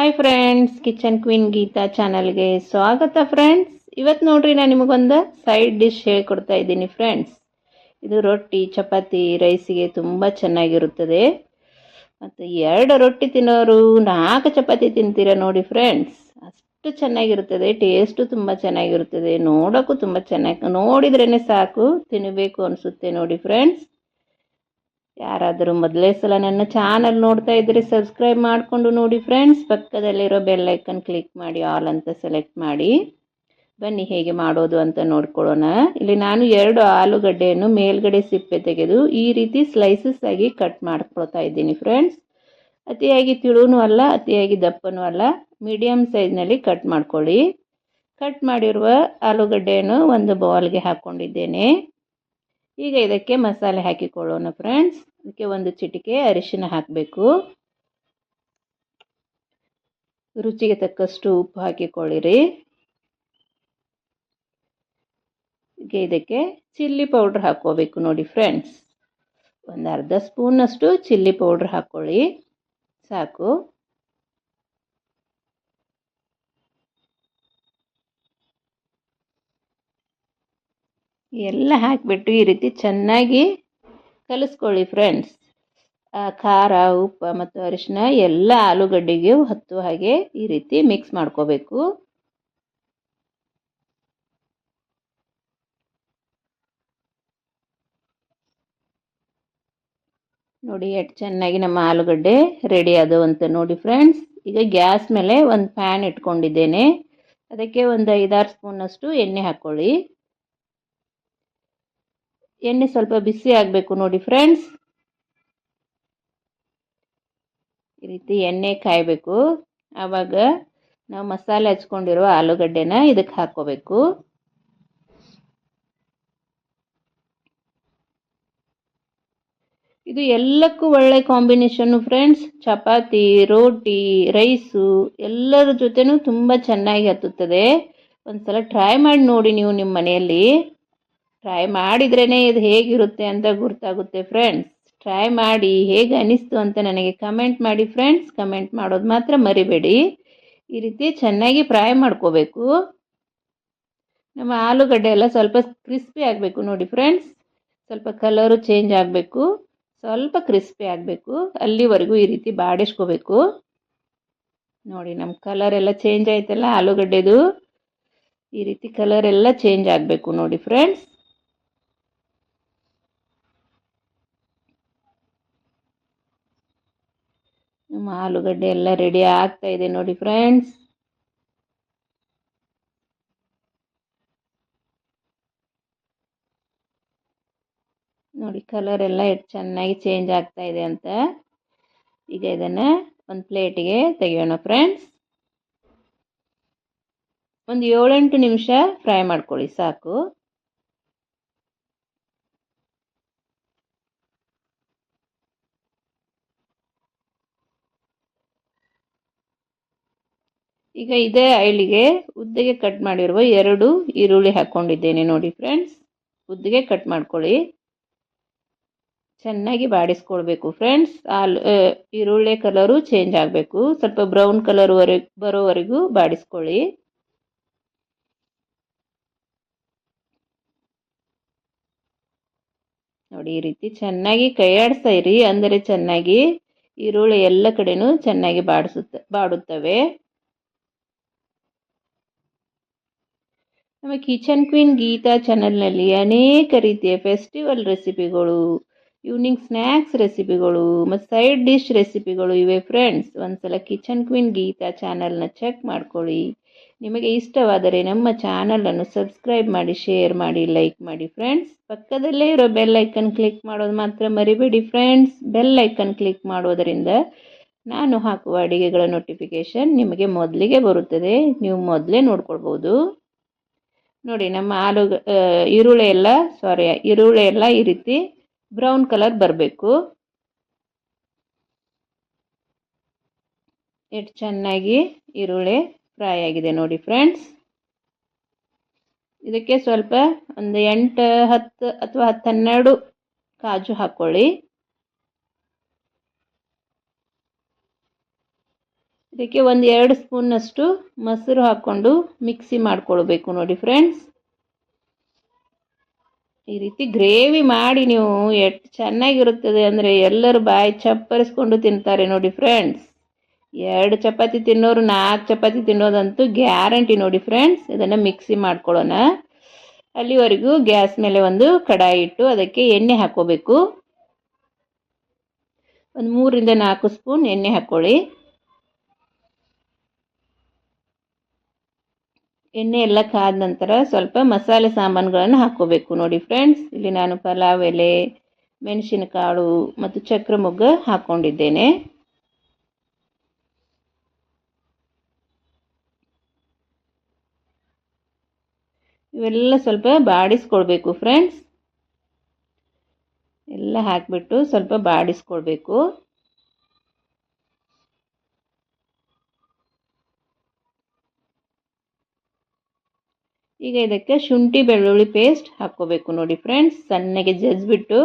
Hi friends kitchen queen Geetha ಚಾನಲ್ಗೆ ಸ್ವಾಗತ friends ಇವತ್ತು ನೋಡ್ರಿ ನಾನು ನಿಮಗೊಂದು ಸೈಡ್ ಡಿಶ್ ಹೇಳ್ಕೊಡ್ತಾ ಇದ್ದೀನಿ ಫ್ರೆಂಡ್ಸ್ ಇದು ರೊಟ್ಟಿ, ಚಪಾತಿ ರೈಸಿಗೆ ತುಂಬ ಚೆನ್ನಾಗಿರುತ್ತದೆ. ಮತ್ತು ಎರಡು ರೊಟ್ಟಿ ತಿನ್ನೋರು ನಾಲ್ಕು ಚಪಾತಿ ತಿಂತೀರ ನೋಡಿ ಫ್ರೆಂಡ್ಸ್ ಅಷ್ಟು ಚೆನ್ನಾಗಿರುತ್ತದೆ ಟೇಸ್ಟು ತುಂಬ ಚೆನ್ನಾಗಿರುತ್ತದೆ, ನೋಡೋಕ್ಕೂ ತುಂಬ ಚೆನ್ನಾಗಿ ನೋಡಿದ್ರೇ ಸಾಕು ತಿನ್ನಬೇಕು ಅನಿಸುತ್ತೆ ನೋಡಿ ಫ್ರೆಂಡ್ಸ್ ಯಾರಾದರೂ ಮೊದಲೇ ಸಲ ನನ್ನ ಚಾನಲ್ ನೋಡ್ತಾ ಇದ್ದರೆ ಸಬ್ಸ್ಕ್ರೈಬ್ ಮಾಡಿಕೊಂಡು ನೋಡಿ ಫ್ರೆಂಡ್ಸ್ ಪಕ್ಕದಲ್ಲಿರೋ ಬೆಲ್ ಐಕನ್ ಕ್ಲಿಕ್ ಮಾಡಿ ಆಲ್ ಅಂತ ಸೆಲೆಕ್ಟ್ ಮಾಡಿ. ಬನ್ನಿ, ಹೇಗೆ ಮಾಡೋದು ಅಂತ ನೋಡ್ಕೊಳ್ಳೋಣ. ಇಲ್ಲಿ ನಾನು ಎರಡು ಆಲೂಗಡ್ಡೆಯನ್ನು ಮೇಲ್ಗಡೆ ಸಿಪ್ಪೆ ತೆಗೆದು ಈ ರೀತಿ ಸ್ಲೈಸಸ್ ಆಗಿ ಕಟ್ ಮಾಡ್ಕೊಳ್ತಾ ಇದ್ದೀನಿ ಫ್ರೆಂಡ್ಸ್ ಅತಿಯಾಗಿ ತಿಳುನೂ ಅಲ್ಲ, ಅತಿಯಾಗಿ ದಪ್ಪನೂ ಅಲ್ಲ. ಮೀಡಿಯಮ್ ಸೈಜ್ನಲ್ಲಿ ಕಟ್ ಮಾಡ್ಕೊಳ್ಳಿ. ಕಟ್ ಮಾಡಿರುವ ಆಲೂಗಡ್ಡೆಯನ್ನು ಒಂದು ಬೌಲ್ಗೆ ಹಾಕ್ಕೊಂಡಿದ್ದೇನೆ ಈಗ ಇದಕ್ಕೆ ಮಸಾಲೆ ಹಾಕಿಕೊಳ್ಳೋಣ ಫ್ರೆಂಡ್ಸ್ ಅದಕ್ಕೆ ಒಂದು ಚಿಟಿಕೆ ಅರಿಶಿನ ಹಾಕಬೇಕು. ರುಚಿಗೆ ತಕ್ಕಷ್ಟು ಉಪ್ಪು ಹಾಕಿಕೊಳ್ಳಿರಿ. ಈಗ ಇದಕ್ಕೆ ಚಿಲ್ಲಿ ಪೌಡ್ರ್ ಹಾಕ್ಕೋಬೇಕು ನೋಡಿ ಫ್ರೆಂಡ್ಸ್. ಒಂದು ಅರ್ಧ ಸ್ಪೂನಷ್ಟು ಚಿಲ್ಲಿ ಪೌಡ್ರ್ ಹಾಕ್ಕೊಳ್ಳಿ. ಸಾಕು. ಎಲ್ಲ ಹಾಕಿಬಿಟ್ಟು ಈ ರೀತಿ ಚೆನ್ನಾಗಿ ಕಲಿಸ್ಕೊಳ್ಳಿ ಫ್ರೆಂಡ್ಸ್ ಖಾರ, ಉಪ್ಪು ಮತ್ತು ಅರಿಶಿನ ಎಲ್ಲ ಆಲೂಗಡ್ಡೆಗೆ ಹತ್ತು ಹಾಗೆ ಈ ರೀತಿ ಮಿಕ್ಸ್ ಮಾಡ್ಕೋಬೇಕು. ನೋಡಿ ಎಷ್ಟು ಚೆನ್ನಾಗಿ ನಮ್ಮ ಆಲೂಗಡ್ಡೆ ರೆಡಿ ಆದವು ನೋಡಿ ಫ್ರೆಂಡ್ಸ್ ಈಗ ಗ್ಯಾಸ್ ಮೇಲೆ ಒಂದು ಪ್ಯಾನ್ ಇಟ್ಕೊಂಡಿದ್ದೇನೆ. ಅದಕ್ಕೆ ಒಂದು ಐದಾರು ಸ್ಪೂನಷ್ಟು ಎಣ್ಣೆ ಹಾಕ್ಕೊಳ್ಳಿ ಎಣ್ಣೆ ಸ್ವಲ್ಪ ಬಿಸಿ ಆಗಬೇಕು ನೋಡಿ ಫ್ರೆಂಡ್ಸ್. ಈ ರೀತಿ ಎಣ್ಣೆ ಕಾಯಬೇಕು. ಆವಾಗ ನಾವು ಮಸಾಲೆ ಹಚ್ಕೊಂಡಿರುವ ಆಲೂಗಡ್ಡೆನ ಇದಕ್ಕೆ ಹಾಕೋಬೇಕು ಇದು ಎಲ್ಲಕ್ಕೂ ಒಳ್ಳೆ ಕಾಂಬಿನೇಷನ್ನು ಫ್ರೆಂಡ್ಸ್. ಚಪಾತಿ, ರೋಟಿ, ರೈಸು ಎಲ್ಲರ ಜೊತೆನೂ ತುಂಬ ಚೆನ್ನಾಗಿ ಹತ್ತುತ್ತದೆ. ಒಂದ್ಸಲ ಟ್ರೈ ಮಾಡಿ ನೋಡಿ ನೀವು ನಿಮ್ಮ ಮನೆಯಲ್ಲಿ. ಟ್ರೈ ಮಾಡಿದ್ರೇ ಇದು ಹೇಗಿರುತ್ತೆ ಅಂತ ಗೊತ್ತಾಗುತ್ತೆ ಫ್ರೆಂಡ್ಸ್ ಟ್ರೈ ಮಾಡಿ ಹೇಗೆ ಅನಿಸ್ತು ಅಂತ ನನಗೆ ಕಮೆಂಟ್ ಮಾಡಿ ಫ್ರೆಂಡ್ಸ್ ಕಮೆಂಟ್ ಮಾಡೋದು ಮಾತ್ರ ಮರಿಬೇಡಿ. ಈ ರೀತಿ ಚೆನ್ನಾಗಿ ಫ್ರೈ ಮಾಡ್ಕೋಬೇಕು. ನಮ್ಮ ಆಲೂಗಡ್ಡೆ ಎಲ್ಲ ಸ್ವಲ್ಪ ಕ್ರಿಸ್ಪಿ ಆಗಬೇಕು ನೋಡಿ ಫ್ರೆಂಡ್ಸ್ ಸ್ವಲ್ಪ ಕಲರು ಚೇಂಜ್ ಆಗಬೇಕು. ಸ್ವಲ್ಪ ಕ್ರಿಸ್ಪಿ ಆಗಬೇಕು. ಅಲ್ಲಿವರೆಗೂ ಈ ರೀತಿ ಬಾಡಿಸ್ಕೋಬೇಕು. ನೋಡಿ ನಮ್ಮ ಕಲರ್ ಎಲ್ಲ ಚೇಂಜ್ ಆಯ್ತಲ್ಲ, ಆಲೂಗಡ್ಡೆದು. ಈ ರೀತಿ ಕಲರ್ ಎಲ್ಲ ಚೇಂಜ್ ಆಗಬೇಕು ನೋಡಿ ಫ್ರೆಂಡ್ಸ್ ನಮ್ಮ ಆಲೂಗಡ್ಡೆ ಎಲ್ಲ ರೆಡಿ ಆಗ್ತಾ ಇದೆ ನೋಡಿ ಫ್ರೆಂಡ್ಸ್ ನೋಡಿ ಕಲರ್ ಎಲ್ಲ ಎಷ್ಟು ಚೆನ್ನಾಗಿ ಚೇಂಜ್ ಆಗ್ತಾ ಇದೆ ಅಂತ. ಈಗ ಇದನ್ನು ಒಂದು ಪ್ಲೇಟಿಗೆ ತೆಗೆಯೋಣ ಫ್ರೆಂಡ್ಸ್ ಒಂದು ಏಳೆಂಟು ನಿಮಿಷ ಫ್ರೈ ಮಾಡ್ಕೊಳ್ಳಿ ಸಾಕು. ಈಗ ಇದೇ ಐಳಿಗೆ ಉದ್ದಗೆ ಕಟ್ ಮಾಡಿರುವ ಎರಡು ಈರುಳ್ಳಿ ಹಾಕ್ಕೊಂಡಿದ್ದೇನೆ ನೋಡಿ ಫ್ರೆಂಡ್ಸ್ ಉದ್ದಗೆ ಕಟ್ ಮಾಡ್ಕೊಳ್ಳಿ. ಚೆನ್ನಾಗಿ ಬಾಡಿಸ್ಕೊಳ್ಬೇಕು ಫ್ರೆಂಡ್ಸ್ ಆಲ್ ಈರುಳ್ಳಿ ಕಲರು ಚೇಂಜ್ ಆಗಬೇಕು. ಸ್ವಲ್ಪ ಬ್ರೌನ್ ಕಲರ್ವರೆಗೆ ಬರೋವರೆಗೂ ಬಾಡಿಸ್ಕೊಳ್ಳಿ. ನೋಡಿ ಈ ರೀತಿ ಚೆನ್ನಾಗಿ ಕೈಯಾಡಿಸ್ತಾ ಇರಿ. ಅಂದರೆ ಚೆನ್ನಾಗಿ ಈರುಳ್ಳಿ ಎಲ್ಲ ಕಡೆನೂ ಚೆನ್ನಾಗಿ ಬಾಡಿಸುತ್ತ, ಬಾಡುತ್ತವೆ. ನಮ್ಮ ಕಿಚನ್ ಕ್ವೀನ್ ಗೀತಾ ಚಾನಲ್ನಲ್ಲಿ ಅನೇಕ ರೀತಿಯ ಫೆಸ್ಟಿವಲ್ ರೆಸಿಪಿಗಳು ಈವ್ನಿಂಗ್ ಸ್ನ್ಯಾಕ್ಸ್ ರೆಸಿಪಿಗಳು, ಮತ್ತು ಸೈಡ್ ಡಿಶ್ ರೆಸಿಪಿಗಳು ಇವೆ ಫ್ರೆಂಡ್ಸ್ ಒಂದ್ಸಲ ಕಿಚನ್ ಕ್ವೀನ್ ಗೀತಾ ಚಾನಲ್ನ ಚೆಕ್ ಮಾಡ್ಕೊಳ್ಳಿ. ನಿಮಗೆ ಇಷ್ಟವಾದರೆ ನಮ್ಮ ಚಾನಲನ್ನು ಸಬ್ಸ್ಕ್ರೈಬ್ ಮಾಡಿ ಶೇರ್ ಮಾಡಿ ಲೈಕ್ ಮಾಡಿ ಫ್ರೆಂಡ್ಸ್ ಪಕ್ಕದಲ್ಲೇ ಇರೋ ಬೆಲ್ ಐಕನ್ ಕ್ಲಿಕ್ ಮಾಡೋದು ಮಾತ್ರ ಮರಿಬೇಡಿ ಫ್ರೆಂಡ್ಸ್ ಬೆಲ್ ಐಕನ್ ಕ್ಲಿಕ್ ಮಾಡೋದರಿಂದ ನಾನು ಹಾಕುವ ಅಡಿಗೆಗಳ ನೋಟಿಫಿಕೇಷನ್ ನಿಮಗೆ ಮೊದಲಿಗೆ ಬರುತ್ತದೆ. ನೀವು ಮೊದಲೇ ನೋಡ್ಕೊಳ್ಬೋದು. ನೋಡಿ, ನಮ್ಮ ಆಲೂ ಈರುಳ್ಳಿ ಎಲ್ಲ ಸಾರಿ ಈರುಳ್ಳಿ ಎಲ್ಲ ಈ ರೀತಿ ಬ್ರೌನ್ ಕಲರ್ ಬರಬೇಕು. ಎಷ್ಟು ಚೆನ್ನಾಗಿ ಈರುಳ್ಳಿ ಫ್ರೈ ಆಗಿದೆ ನೋಡಿ ಫ್ರೆಂಡ್ಸ್ ಇದಕ್ಕೆ ಸ್ವಲ್ಪ ಒಂದು ಎಂಟು, ಹತ್ತು ಅಥವಾ ಹತ್ತು ಹನ್ನೆರಡು ಕಾಜು ಹಾಕ್ಕೊಳ್ಳಿ ಇದಕ್ಕೆ ಒಂದು ಎರಡು ಸ್ಪೂನ್ನಷ್ಟು ಮೊಸರು ಹಾಕ್ಕೊಂಡು ಮಿಕ್ಸಿ ಮಾಡ್ಕೊಳ್ಬೇಕು ನೋಡಿ ಫ್ರೆಂಡ್ಸ್. ಈ ರೀತಿ ಗ್ರೇವಿ ಮಾಡಿ ನೀವು ಎಷ್ಟು ಚೆನ್ನಾಗಿರುತ್ತದೆ ಅಂದರೆ ಎಲ್ಲರೂ ಬಾಯಿ ಚಪ್ಪರಿಸ್ಕೊಂಡು ತಿಂತಾರೆ ನೋಡಿ ಫ್ರೆಂಡ್ಸ್. ಎರಡು ಚಪಾತಿ ತಿನ್ನೋರು ನಾಲ್ಕು ಚಪಾತಿ ತಿನ್ನೋದಂತೂ ಗ್ಯಾರಂಟಿ ನೋಡಿ ಫ್ರೆಂಡ್ಸ್. ಇದನ್ನು ಮಿಕ್ಸಿ ಮಾಡ್ಕೊಳ್ಳೋಣ. ಅಲ್ಲಿವರೆಗೂ ಗ್ಯಾಸ್ ಮೇಲೆ ಒಂದು ಕಡಾಯಿ ಇಟ್ಟು ಅದಕ್ಕೆ ಎಣ್ಣೆ ಹಾಕೋಬೇಕು ಒಂದು ಮೂರರಿಂದ ನಾಲ್ಕು ಸ್ಪೂನ್ ಎಣ್ಣೆ ಹಾಕ್ಕೊಳ್ಳಿ ಎಣ್ಣೆ ಎಲ್ಲ ಕಾದ ನಂತರ ಸ್ವಲ್ಪ ಮಸಾಲೆ ಸಾಮಾನುಗಳನ್ನು ಹಾಕೋಬೇಕು. ನೋಡಿ ಫ್ರೆಂಡ್ಸ್ ಇಲ್ಲಿ ನಾನು ಪಲಾವ್, ಎಲೆ, ಮೆಣಸಿನಕಾಳು ಮತ್ತು ಚಕ್ರ ಮೊಗ್ಗ ಹಾಕ್ಕೊಂಡಿದ್ದೇನೆ ಇವೆಲ್ಲ ಸ್ವಲ್ಪ ಬಾಡಿಸ್ಕೊಳ್ಬೇಕು ಫ್ರೆಂಡ್ಸ್ ಎಲ್ಲ ಹಾಕಿಬಿಟ್ಟು ಸ್ವಲ್ಪ ಬಾಡಿಸ್ಕೊಳ್ಬೇಕು. ಈಗ ಇದಕ್ಕೆ ಶುಂಠಿ, ಬೆಳ್ಳುಳ್ಳಿ ಪೇಸ್ಟ್ ಹಾಕ್ಕೋಬೇಕು ನೋಡಿ ಫ್ರೆಂಡ್ಸ್ ಸಣ್ಣಗೆ ಜಜ್ಜಿಬಿಟ್ಟು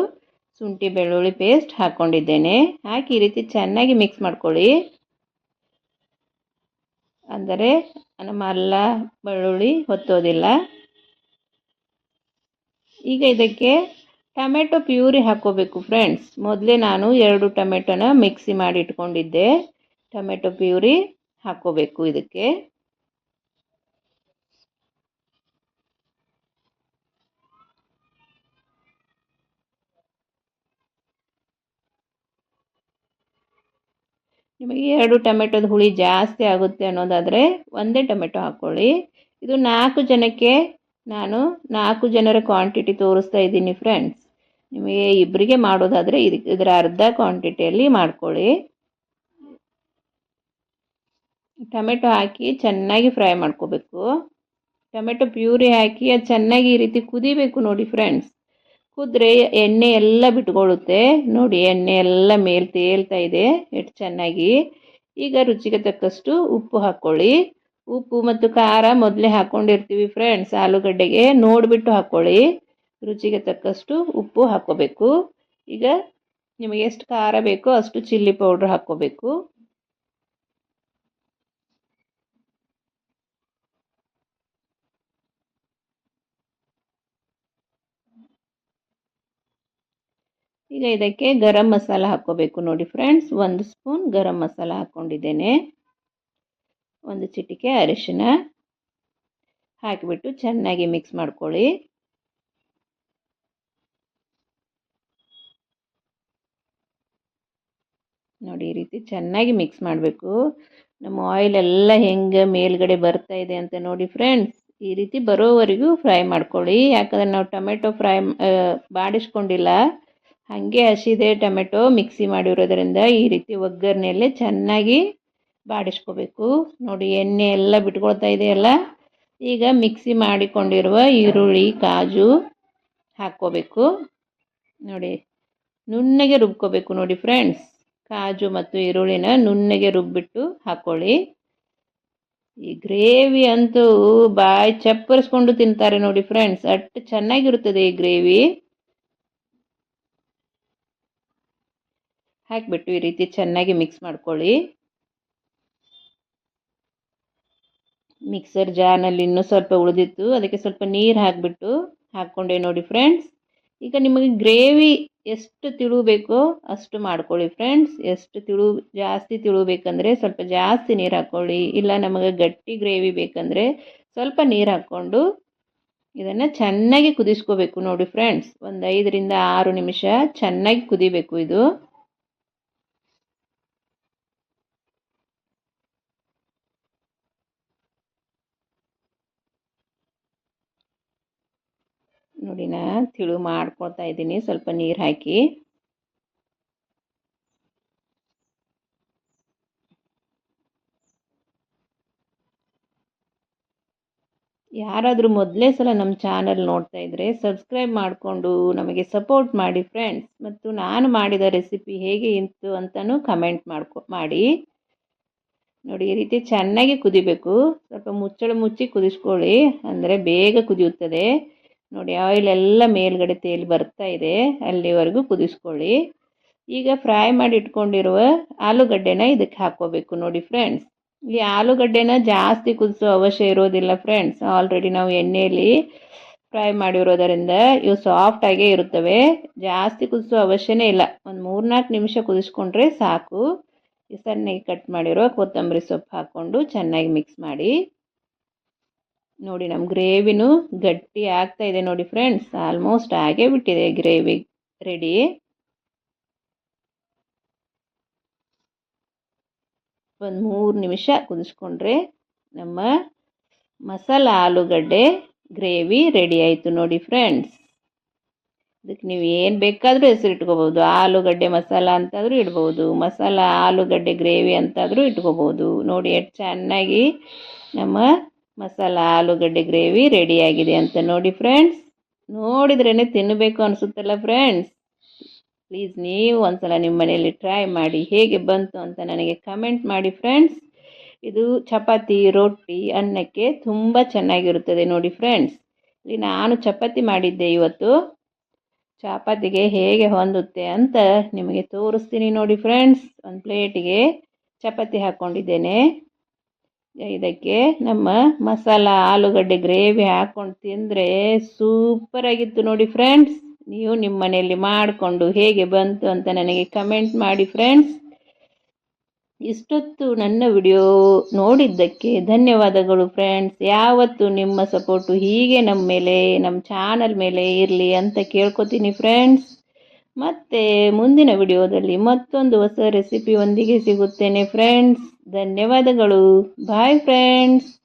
ಶುಂಠಿ, ಬೆಳ್ಳುಳ್ಳಿ ಪೇಸ್ಟ್ ಹಾಕ್ಕೊಂಡಿದ್ದೇನೆ ಹಾಕಿ ಈ ರೀತಿ ಚೆನ್ನಾಗಿ ಮಿಕ್ಸ್ ಮಾಡ್ಕೊಳ್ಳಿ. ಅಂದರೆ ನಮ್ಮ ಅಲ್ಲ, ಬೆಳ್ಳುಳ್ಳಿ ಹೊತ್ತೋದಿಲ್ಲ ಈಗ ಇದಕ್ಕೆ ಟೊಮೆಟೊ ಪ್ಯೂರಿ ಹಾಕ್ಕೋಬೇಕು ಫ್ರೆಂಡ್ಸ್ ಮೊದಲೇ ನಾನು ಎರಡು ಟೊಮೆಟೊನ ಮಿಕ್ಸಿ ಮಾಡಿ ಇಟ್ಕೊಂಡಿದ್ದೆ. ಟೊಮೆಟೊ ಪ್ಯೂರಿ ಹಾಕ್ಕೋಬೇಕು ಇದಕ್ಕೆ. ನಿಮಗೆ ಎರಡು ಟೊಮೆಟೊದ ಹುಳಿ ಜಾಸ್ತಿ ಆಗುತ್ತೆ ಅನ್ನೋದಾದರೆ ಒಂದೇ ಟೊಮೆಟೊ ಹಾಕ್ಕೊಳ್ಳಿ ಇದು ನಾಲ್ಕು ಜನಕ್ಕೆ ನಾನು ನಾಲ್ಕು ಜನರ ಕ್ವಾಂಟಿಟಿ ತೋರಿಸ್ತಾ ಇದ್ದೀನಿ ಫ್ರೆಂಡ್ಸ್ ನಿಮಗೆ ಇಬ್ಬರಿಗೆ ಮಾಡೋದಾದರೆ ಇದಕ್ಕೆ ಇದರ ಅರ್ಧ ಕ್ವಾಂಟಿಟಿಯಲ್ಲಿ ಮಾಡ್ಕೊಳ್ಳಿ. ಟೊಮೆಟೊ ಹಾಕಿ ಚೆನ್ನಾಗಿ ಫ್ರೈ ಮಾಡ್ಕೋಬೇಕು. ಟೊಮೆಟೊ ಪ್ಯೂರಿ ಹಾಕಿ ಅದು ಚೆನ್ನಾಗಿ ಈ ರೀತಿ ಕುದಿಬೇಕು ನೋಡಿ ಫ್ರೆಂಡ್ಸ್ ಕುದ್ರೆ ಎಣ್ಣೆ ಎಲ್ಲ ಬಿಟ್ಕೊಳ್ಳುತ್ತೆ. ನೋಡಿ, ಎಣ್ಣೆ ಎಲ್ಲ ಮೇಲೆ ತೇಲ್ತಾ ಇದೆ. ಎಷ್ಟು ಚೆನ್ನಾಗಿ. ಈಗ ರುಚಿಗೆ ತಕ್ಕಷ್ಟು ಉಪ್ಪು ಹಾಕ್ಕೊಳ್ಳಿ. ಉಪ್ಪು ಮತ್ತು ಖಾರ ಮೊದಲೇ ಹಾಕ್ಕೊಂಡಿರ್ತೀವಿ ಫ್ರೆಂಡ್ಸ್ ಆಲೂಗಡ್ಡೆಗೆ ನೋಡಿಬಿಟ್ಟು ಹಾಕ್ಕೊಳ್ಳಿ. ರುಚಿಗೆ ತಕ್ಕಷ್ಟು ಉಪ್ಪು ಹಾಕ್ಕೋಬೇಕು. ಈಗ ನಿಮಗೆ ಎಷ್ಟು ಖಾರ ಬೇಕೋ ಅಷ್ಟು ಚಿಲ್ಲಿ ಪೌಡ್ರ್ ಹಾಕ್ಕೋಬೇಕು. ಈಗ ಇದಕ್ಕೆ ಗರಂ ಮಸಾಲ ಹಾಕ್ಕೋಬೇಕು ನೋಡಿ ಫ್ರೆಂಡ್ಸ್. ಒಂದು ಸ್ಪೂನ್ ಗರಂ ಮಸಾಲ ಹಾಕ್ಕೊಂಡಿದ್ದೇನೆ ಒಂದು ಚಿಟಿಕೆ ಅರಿಶಿನ ಹಾಕಿಬಿಟ್ಟು ಚೆನ್ನಾಗಿ ಮಿಕ್ಸ್ ಮಾಡ್ಕೊಳ್ಳಿ. ನೋಡಿ ಈ ರೀತಿ ಚೆನ್ನಾಗಿ ಮಿಕ್ಸ್ ಮಾಡಬೇಕು. ನಮ್ಮ ಆಯಿಲ್ ಎಲ್ಲ ಹೆಂಗೆ ಮೇಲ್ಗಡೆ ಬರ್ತಾ ಇದೆ ಅಂತ ನೋಡಿ ಫ್ರೆಂಡ್ಸ್. ಈ ರೀತಿ ಬರೋವರೆಗೂ ಫ್ರೈ ಮಾಡ್ಕೊಳ್ಳಿ. ಯಾಕಂದರೆ ನಾವು ಟೊಮೆಟೊ ಫ್ರೈ ಬಾಡಿಸ್ಕೊಂಡಿಲ್ಲ. ಹಾಗೆ ಹಸಿದೆ ಟೊಮೆಟೊ ಮಿಕ್ಸಿ ಮಾಡಿರೋದ್ರಿಂದ ಈ ರೀತಿ ಒಗ್ಗರಣೆಯಲ್ಲೇ ಚೆನ್ನಾಗಿ ಬಾಡಿಸ್ಕೋಬೇಕು. ನೋಡಿ, ಎಣ್ಣೆ ಎಲ್ಲ ಬಿಟ್ಕೊಳ್ತಾ ಇದೆಯಲ್ಲ ಈಗ ಮಿಕ್ಸಿ ಮಾಡಿಕೊಂಡಿರುವ ಈರುಳ್ಳಿ, ಕಾಜು ಹಾಕ್ಕೋಬೇಕು. ನೋಡಿ, ನುಣ್ಣಗೆ ರುಬ್ಕೋಬೇಕು ನೋಡಿ ಫ್ರೆಂಡ್ಸ್. ಕಾಜು ಮತ್ತು ಈರುಳ್ಳಿನ ನುಣ್ಣಗೆ ರುಬ್ಬಿಟ್ಟು ಹಾಕ್ಕೊಳ್ಳಿ ಈ ಗ್ರೇವಿ ಅಂತೂ ಬಾಯಿ ಚಪ್ಪರಿಸ್ಕೊಂಡು ತಿಂತಾರೆ ನೋಡಿ ಫ್ರೆಂಡ್ಸ್. ಅಷ್ಟು ಚೆನ್ನಾಗಿರುತ್ತದೆ ಈ ಗ್ರೇವಿ. ಹಾಕಿಬಿಟ್ಟು ಈ ರೀತಿ ಚೆನ್ನಾಗಿ ಮಿಕ್ಸ್ ಮಾಡ್ಕೊಳ್ಳಿ. ಮಿಕ್ಸರ್ ಜಾರ್ನಲ್ಲಿ ಇನ್ನೂ ಸ್ವಲ್ಪ ಉಳಿದಿತ್ತು. ಅದಕ್ಕೆ ಸ್ವಲ್ಪ ನೀರು ಹಾಕಿಬಿಟ್ಟು ಹಾಕ್ಕೊಂಡೆ ನೋಡಿ ಫ್ರೆಂಡ್ಸ್ ಈಗ ನಿಮಗೆ ಗ್ರೇವಿ ಎಷ್ಟು ತಿಳು ಬೇಕೋ ಅಷ್ಟು ಮಾಡ್ಕೊಳ್ಳಿ ಫ್ರೆಂಡ್ಸ್ ಎಷ್ಟು ತಿಳು, ಜಾಸ್ತಿ ತಿಳು ಬೇಕಂದರೆ ಸ್ವಲ್ಪ ಜಾಸ್ತಿ ನೀರು ಹಾಕ್ಕೊಳ್ಳಿ. ಇಲ್ಲ ನಮಗೆ ಗಟ್ಟಿ ಗ್ರೇವಿ ಬೇಕಂದರೆ ಸ್ವಲ್ಪ ನೀರು ಹಾಕ್ಕೊಂಡು ಇದನ್ನು ಚೆನ್ನಾಗಿ ಕುದಿಸ್ಕೋಬೇಕು ನೋಡಿ ಫ್ರೆಂಡ್ಸ್ ಒಂದು ಐದರಿಂದ ಆರು ನಿಮಿಷ ಚೆನ್ನಾಗಿ ಕುದಿಬೇಕು ಇದು. ನೋಡಿ ತಿಳು ಮಾಡ್ಕೊಳ್ತಾ ಇದ್ದೀನಿ. ಸ್ವಲ್ಪ ನೀರು ಹಾಕಿ. ಯಾರಾದರೂ ಮೊದಲೇ ಸಲ ನಮ್ಮ ಚಾನಲ್ ನೋಡ್ತಾ ಇದ್ದರೆ ಸಬ್ಸ್ಕ್ರೈಬ್ ಮಾಡಿಕೊಂಡು ನಮಗೆ ಸಪೋರ್ಟ್ ಮಾಡಿ ಫ್ರೆಂಡ್ಸ್. ಮತ್ತು ನಾನು ಮಾಡಿದ ರೆಸಿಪಿ ಹೇಗೆ ಇತ್ತು ಅಂತಲೂ ಕಮೆಂಟ್ ಮಾಡ್ಕೊ, ಮಾಡಿ. ನೋಡಿ, ಈ ರೀತಿ ಚೆನ್ನಾಗಿ ಕುದಿಬೇಕು. ಸ್ವಲ್ಪ ಮುಚ್ಚಳ ಮುಚ್ಚಿ ಕುದಿಸ್ಕೊಳ್ಳಿ. ಅಂದರೆ ಬೇಗ ಕುದಿಯುತ್ತದೆ. ನೋಡಿ ಆಯಿಲ್ ಎಲ್ಲ ಮೇಲ್ಗಡೆ ತೇಲಿ ಬರ್ತಾ ಇದೆ. ಅಲ್ಲಿವರೆಗೂ ಕುದಿಸ್ಕೊಳ್ಳಿ. ಈಗ ಫ್ರೈ ಮಾಡಿ ಇಟ್ಕೊಂಡಿರುವ ಆಲೂಗಡ್ಡೆನ ಇದಕ್ಕೆ ಹಾಕ್ಕೋಬೇಕು ನೋಡಿ ಫ್ರೆಂಡ್ಸ್ ಈ ಆಲೂಗಡ್ಡೆನ ಜಾಸ್ತಿ ಕುದಿಸೋ ಅವಶ್ಯ ಇರೋದಿಲ್ಲ ಫ್ರೆಂಡ್ಸ್ ಆಲ್ರೆಡಿ ನಾವು ಎಣ್ಣೆಯಲ್ಲಿ ಫ್ರೈ ಮಾಡಿರೋದರಿಂದ ಇವು ಸಾಫ್ಟಾಗೇ ಇರುತ್ತವೆ. ಜಾಸ್ತಿ ಕುದಿಸೋ ಅವಶ್ಯನೇ ಇಲ್ಲ. ಒಂದು ಮೂರ್ನಾಲ್ಕು ನಿಮಿಷ ಕುದಿಸ್ಕೊಂಡ್ರೆ ಸಾಕು. ಈ ಸಣ್ಣಗೆ ಕಟ್ ಮಾಡಿರೋ ಕೊತ್ತಂಬರಿ ಸೊಪ್ಪು ಹಾಕ್ಕೊಂಡು ಚೆನ್ನಾಗಿ ಮಿಕ್ಸ್ ಮಾಡಿ. ನೋಡಿ ನಮ್ಮ ಗ್ರೇವಿನೂ ಗಟ್ಟಿ ಆಗ್ತಾ ಇದೆ ನೋಡಿ ಫ್ರೆಂಡ್ಸ್. ಆಲ್ಮೋಸ್ಟ್ ಆಗೇ ಬಿಟ್ಟಿದೆ ಗ್ರೇವಿ. ರೆಡಿ? ಒಂದು ಮೂರು ನಿಮಿಷ ಕುದಿಸ್ಕೊಂಡ್ರೆ ನಮ್ಮ ಮಸಾಲ ಆಲೂಗಡ್ಡೆ ಗ್ರೇವಿ ರೆಡಿ ಆಯಿತು ನೋಡಿ ಫ್ರೆಂಡ್ಸ್. ಇದಕ್ಕೆ ನೀವು ಏನು ಬೇಕಾದರೂ ಹೆಸರು ಆಲೂಗಡ್ಡೆ ಮಸಾಲ ಅಂತಾದರೂ ಇಡ್ಬೋದು. ಮಸಾಲ ಆಲೂಗಡ್ಡೆ ಗ್ರೇವಿ ಅಂತಾದರೂ ಇಟ್ಕೋಬೋದು ನೋಡಿ ಎಷ್ಟು ಚೆನ್ನಾಗಿ ನಮ್ಮ ಮಸಾಲ, ಆಲೂಗಡ್ಡೆ ಗ್ರೇವಿ ರೆಡಿಯಾಗಿದೆ ಅಂತ ನೋಡಿ ಫ್ರೆಂಡ್ಸ್ ನೋಡಿದ್ರೇ ತಿನ್ನಬೇಕು ಅನಿಸುತ್ತಲ್ಲ ಫ್ರೆಂಡ್ಸ್ ಪ್ಲೀಸ್ ನೀವು ಒಂದ್ಸಲ ನಿಮ್ಮ ಮನೆಯಲ್ಲಿ ಟ್ರೈ ಮಾಡಿ ಹೇಗೆ ಬಂತು ಅಂತ ನನಗೆ ಕಮೆಂಟ್ ಮಾಡಿ ಫ್ರೆಂಡ್ಸ್ ಇದು ಚಪಾತಿ, ರೊಟ್ಟಿ, ಅನ್ನಕ್ಕೆ ತುಂಬ ಚೆನ್ನಾಗಿರುತ್ತದೆ ನೋಡಿ ಫ್ರೆಂಡ್ಸ್ ಇಲ್ಲಿ ನಾನು ಚಪಾತಿ ಮಾಡಿದ್ದೆ ಇವತ್ತು. ಚಪಾತಿಗೆ ಹೇಗೆ ಹೊಂದುತ್ತೆ ಅಂತ ನಿಮಗೆ ತೋರಿಸ್ತೀನಿ ನೋಡಿ ಫ್ರೆಂಡ್ಸ್ ಒಂದು ಪ್ಲೇಟಿಗೆ ಚಪಾತಿ ಹಾಕ್ಕೊಂಡಿದ್ದೇನೆ ಇದಕ್ಕೆ ನಮ್ಮ ಮಸಾಲ ಆಲೂಗಡ್ಡೆ ಗ್ರೇವಿ ಹಾಕ್ಕೊಂಡು ತಿಂದರೆ ಸೂಪರಾಗಿತ್ತು ನೋಡಿ ಫ್ರೆಂಡ್ಸ್ ನೀವು ನಿಮ್ಮ ಮನೆಯಲ್ಲಿ ಮಾಡಿಕೊಂಡು ಹೇಗೆ ಬಂತು ಅಂತ ನನಗೆ ಕಮೆಂಟ್ ಮಾಡಿ ಫ್ರೆಂಡ್ಸ್ ಇಷ್ಟೊತ್ತು ನನ್ನ ವಿಡಿಯೋ ನೋಡಿದ್ದಕ್ಕೆ ಧನ್ಯವಾದಗಳು ಫ್ರೆಂಡ್ಸ್ ಯಾವತ್ತು ನಿಮ್ಮ ಸಪೋರ್ಟು ಹೀಗೆ ನಮ್ಮ ಮೇಲೆ, ನಮ್ಮ ಚಾನಲ್ ಮೇಲೆ ಇರಲಿ ಅಂತ ಕೇಳ್ಕೊತೀನಿ ಫ್ರೆಂಡ್ಸ್ ಮತ್ತೆ ಮುಂದಿನ ವಿಡಿಯೋದಲ್ಲಿ ಮತ್ತೊಂದು ಹೊಸ ರೆಸಿಪಿಯೊಂದಿಗೆ ಸಿಗುತ್ತೇನೆ ಫ್ರೆಂಡ್ಸ್ ಧನ್ಯವಾದಗಳು. Bye friends